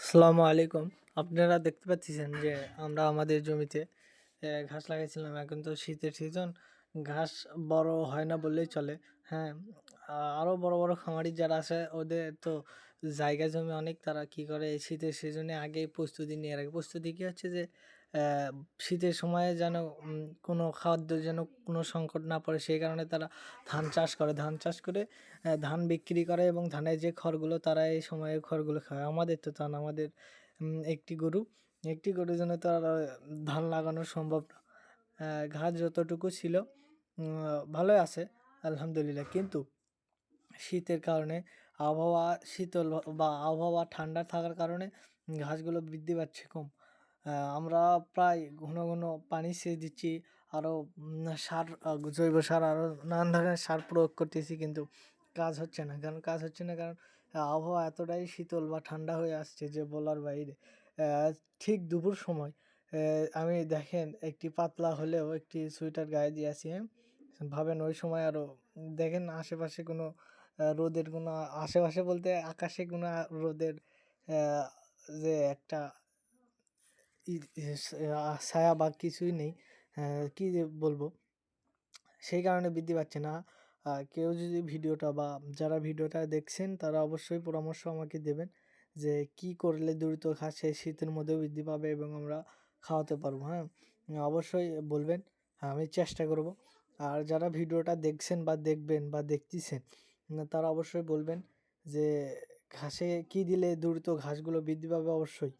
আসসালামু আলাইকুম। আপনারা দেখতে পাচ্ছেন যে আমরা আমাদের জমিতে ঘাস লাগাইছিলাম। এখন তো শীতের সিজন ঘাস বড় হয় না বললেই চলে হ্যাঁ। আরও আরও বড় বড় খামারি যারা আছে, ওদের তো জায়গা জমি অনেক, তারা কি করে শীতের সিজনে আগে প্রস্তুতি নিয়ে রাখে। প্রস্তুতি কী হচ্ছে যে শীতের সময়ে যেন কোনো খাদ্য যেন কোনো সংকট না পড়ে, সেই কারণে তারা ধান চাষ করে। ধান চাষ করে ধান বিক্রি করে এবং ধানের যে খড়গুলো, তারা এই সময়ে খড়গুলো খায়। আমাদের তো তা আমাদের একটি গরু। একটি গরুর জন্য তারা ধান লাগানো সম্ভব না। ঘাস যতটুকু ছিল ভালোই আছে, আলহামদুলিল্লাহ। কিন্তু শীতের কারণে আবহাওয়া, শীতল বা আবহাওয়া ঠান্ডা থাকার কারণে ঘাসগুলো বৃদ্ধি পাচ্ছে কম। আমরা প্রায় ঘন ঘন পানি সেচ দিচ্ছি। আরও সার জৈব সার আরও নানান ধরনের সার প্রয়োগ করতেছি কিন্তু কাজ হচ্ছে না। কারণ কাজ হচ্ছে না, কারণ আবহাওয়া এতটাই শীতল বা ঠান্ডা হয়ে আসছে যে বলার বাইরে। ঠিক দুপুর সময় আমি দেখেন একটি পাতলা হলেও একটি সোয়েটার গায়ে দিয়ে আসি হ্যাঁ? ভাবেন ওই সময় আরও দেখেন আশেপাশে কোনো রোদের কোনো, আশেপাশে বলতে আকাশে কোনো রোদের যে একটা ছায়া বা কিছুই নেই। কি যে বলব? সেই কারণে বৃদ্ধি পাচ্ছে না। কেউ যদি ভিডিওটা বা যারা ভিডিওটা দেখছেন, তারা অবশ্যই পরামর্শ আমাকে দেবেন যে কি করলে দ্রুত ঘাস এই শীতের মধ্যেও বৃদ্ধি পাবে এবং আমরা খাওয়াতে পারব হ্যাঁ? অবশ্যই বলবেন হ্যাঁ আমি চেষ্টা করব। আর যারা ভিডিওটা দেখছেন বা দেখবেন বা দেখতেছেন তারা অবশ্যই বলবেন যে ঘাসে কি দিলে দ্রুত ঘাসগুলো বৃদ্ধি পাবে? অবশ্যই।